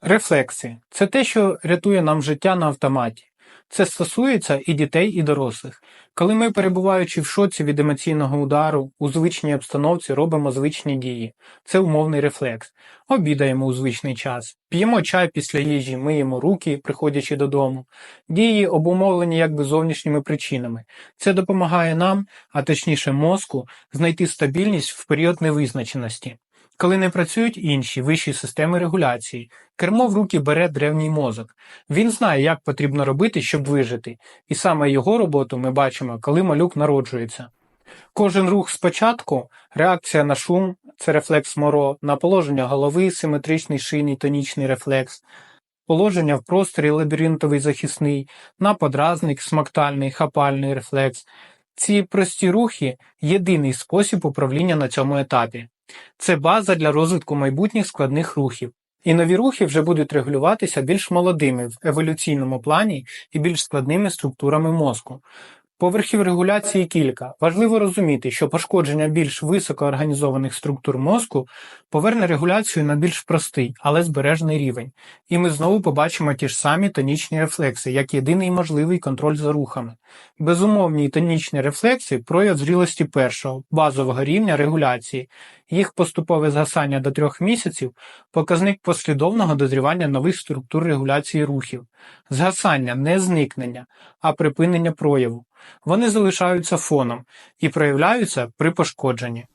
Рефлекси це те, що рятує нам життя на автоматі. Це стосується і дітей, і дорослих. Коли ми, перебуваючи в шоці від емоційного удару, у звичній обстановці робимо звичні дії. Це умовний рефлекс. Обідаємо у звичний час, п'ємо чай після їжі, миємо руки, приходячи додому. Дії обумовлені якби зовнішніми причинами. Це допомагає нам, а точніше мозку, знайти стабільність в період невизначеності. Коли не працюють інші вищі системи регуляції, кермо в руки бере древній мозок. Він знає, як потрібно робити, щоб вижити, і саме його роботу ми бачимо, коли малюк народжується. Кожен рух спочатку реакція на шум це рефлекс моро, на положення голови, симетричний шийний тонічний рефлекс, положення в просторі лабіринтовий захисний, на подразник, смактальний, хапальний рефлекс. Ці прості рухи єдиний спосіб управління на цьому етапі. Це база для розвитку майбутніх складних рухів. І нові рухи вже будуть регулюватися більш молодими в еволюційному плані і більш складними структурами мозку. Поверхів регуляції кілька. Важливо розуміти, що пошкодження більш високоорганізованих структур мозку поверне регуляцію на більш простий, але збережний рівень. І ми знову побачимо ті ж самі тонічні рефлекси, як єдиний можливий контроль за рухами. Безумовні тонічні рефлекси прояв зрілості першого, базового рівня регуляції. Їх поступове згасання до трьох місяців – показник послідовного дозрівання нових структур регуляції рухів. Згасання не зникнення, а припинення прояву. Вони залишаються фоном і проявляються при пошкодженні.